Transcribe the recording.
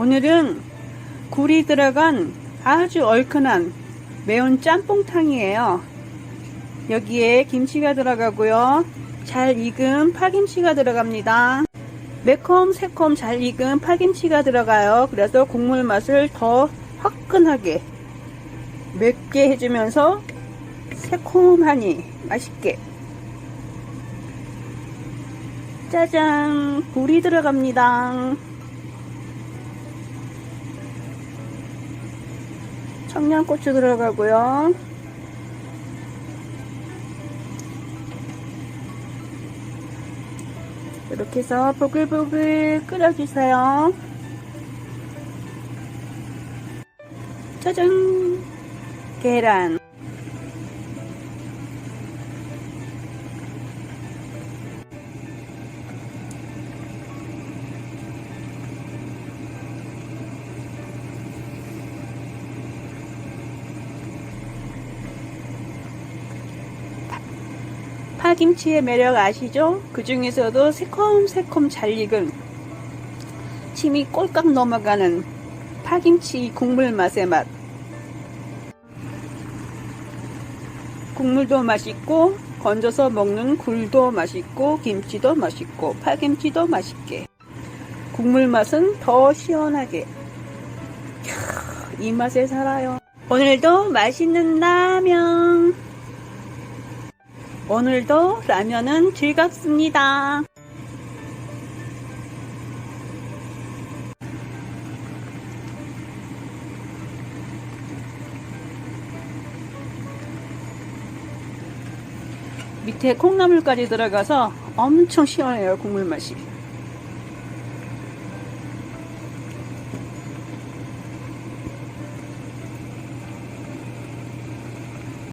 오늘은 굴이 들어간 아주 얼큰한 매운 짬뽕탕이에요. 여기에 김치가 들어가고요. 잘 익은 파김치가 들어갑니다. 매콤 새콤 잘 익은 파김치가 들어가요. 그래서 국물 맛을 더 화끈하게 맵게 해주면서 새콤하니 맛있게 짜잔 굴이 들어갑니다. 청양고추 들어가고요. 이렇게 해서 보글보글 끓여주세요. 짜잔! 계란. 파김치의 매력 아시죠? 그 중에서도 새콤새콤 잘 익은 침이 꼴깍 넘어가는 파김치 국물 맛의 맛. 국물도 맛있고 건져서 먹는 굴도 맛있고 김치도 맛있고 파김치도 맛있게 국물 맛은 더 시원하게 캬, 이 맛에 살아요. 오늘도 맛있는 라면 오늘도 라면은 즐겁습니다. 밑에 콩나물까지 들어가서 엄청 시원해요, 국물 맛이.